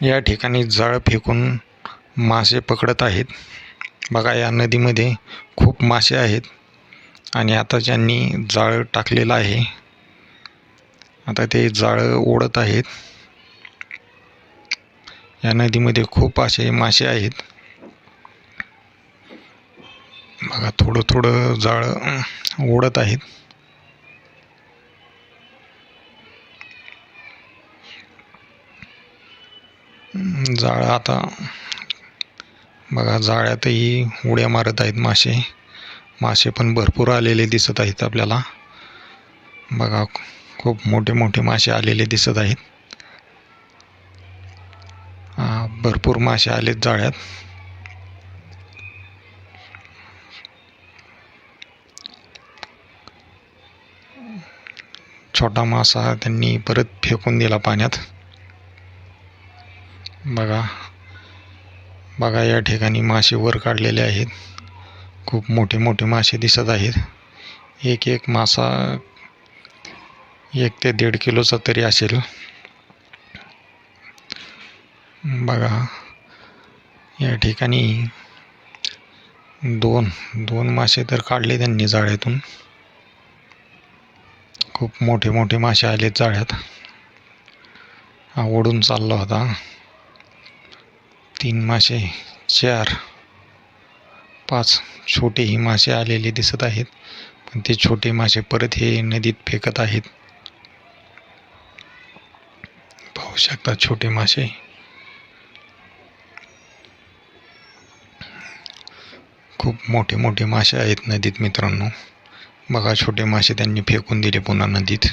या ठिकाणी जाळं फेकून मासे पकडत आहेत. बघा या नदीमध्ये खूप मासे आहेत आणि आता ज्यांनी जाळं टाकलेलं आहे आता ते जाळं ओढत आहेत. या नदीमध्ये खूप असे मासे आहेत. बघा थोडं थोडं जाळं ओढत आहेत. जाळं आता. बघा जाळ्यातही उड्या मारत आहेत मासे. मासे पण भरपूर आलेले दिसत आहेत आपल्याला. बघा खूप मोठे मोठे मासे आलेले दिसत आहेत. हा, भरपूर मासे आलेत जाळ्यात. छोटा मासा त्यांनी परत फेकून दिला पाण्यात. बघा. बघा या ठिकाणी मासे वर काढलेले आहेत. खूप मोठे मोठे मासे दिसत आहेत. एक एक मासा एक ते दीड किलोचा तरी असेल. बघा. या ठिकाणी दोन दोन मासे तर काढले त्यांनी जाळ्यातून. खूप मोठे मोठे मासे आलेत जाळ्यात. आवडून चालला होता. तीन मासे चार पाच छोटेही मासे आलेले दिसत आहेत. पण ते छोटे मासे परत हे नदीत फेकत आहेत. पाहू शकता छोटे मासे. खूप मोठे मोठे मासे आहेत नदीत मित्रांनो. बघा छोटे मासे त्यांनी फेकून दिले पुन्हा नदीत.